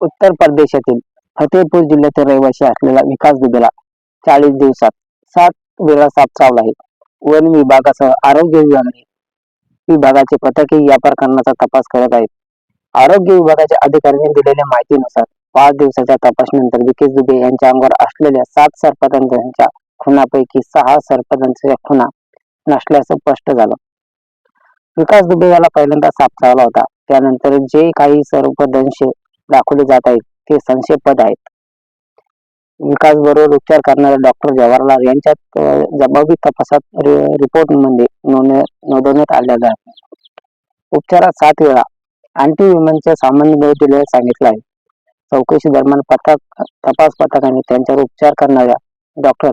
उत्तर प्रदेशातील फतेहपूर जिल्ह्यातील रहिवासी असलेला विकास दुबेला चाळीस दिवसात सात वेळा साप चावला आहे. वन विभागासह आरोग्य विभागाने विभागाचे पथके या प्रकरणाचा तपास करत आहेत. आरोग्य विभागाच्या अधिकाऱ्यांनी दिलेल्या माहितीनुसार पाच दिवसाच्या तपासणीनंतर विकेश दुबे यांच्या अंगावर असलेल्या सात सरपंचांच्या खुनापैकी सहा सरपंचांच्या खुना नसल्याचं स्पष्ट झालं. विकास दुबे याला पहिल्यांदा साप चावला होता. त्यानंतर जे काही सर्वदंश दाखवले जात आहेत. ते संशयपद आहेत. विकास बरोबर उपचार करणारे डॉक्टर जवाहरलाल यांच्यात जबाबी तपासात रिपोर्टमध्ये नोंदवण्यात आलेला आहे. उपचारात सात वेळा अँटी विमनच्या सामान्य डोस दिल्याचे सांगितलं आहे. चौकशी दरम्यान पथक तपास पथकाने त्यांच्यावर उपचार करणाऱ्या डॉक्टर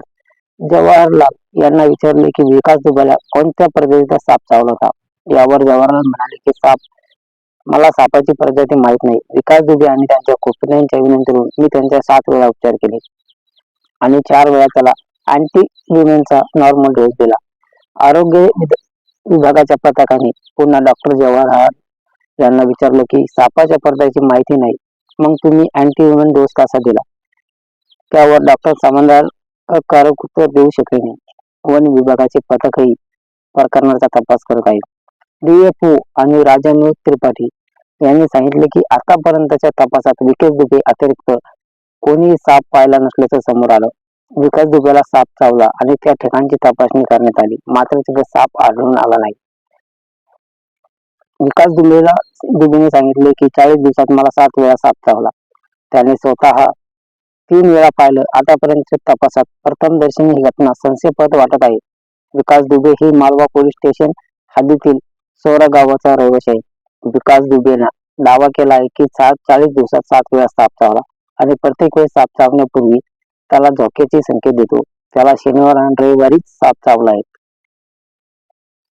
जवाहरलाल यांना विचारले की विकास दुबेला कोणत्या प्रजातीचा साप चावला होता? यावर जवाहरलाल म्हणाले की साप मला सापाची प्रजाती माहीत नाही. विकास दुबे आणि त्यांच्या कुटुंबियांच्या विनंतीवरून मी त्यांच्या सात वेळा उपचार केले. आणि चार वेळा त्याला अँटी विमेनचा नॉर्मल डोस दिला. आरोग्य विभागाच्या पथकाने पुन्हा डॉक्टर जवाहर यांना विचारलं की सापाच्या पडद्याची माहिती नाही मग तुम्ही अँटी विमेन डोस कसा दिला? त्यावर डॉक्टर समाधान कारक उत्तर देऊ शकले नाही. वन विभागाचे पथकही प्रकरणाचा तपास करत आहे डीएफओ आणि राजानू त्रिपाठी यांनी सांगितले की आतापर्यंतच्या तपासात विकास दुबे अतिरिक्त कोणीही साप पाहिला नसल्याचं समोर आलं. विकास दुबेला साप चावला आणि त्या ठिकाणची तपासणी करण्यात आली. मात्र तिथे साप आढळून आला नाही. विकास दुबेला दुबेने सांगितले की चाळीस दिवसात मला सात वेळा साप चावला. त्याने स्वतः तीन वेळा पाहिलं. आतापर्यंत तपासात प्रथम दर्शनी ही घटना संशयपद वाटत आहे. विकास दुबे ही मालवा पोलीस स्टेशन हद्दीतील सोरा गावाचा रहिवाशी आहे. विकास दुबेनं दावा केला आहे की सात चाळीस दिवसात सात वेळा साप चावला आणि प्रत्येक वेळेस साप चावण्यापूर्वी त्याला झोक्याचे संकेत देतो. त्याला शनिवार आणि रविवारीच साप चावला आहे.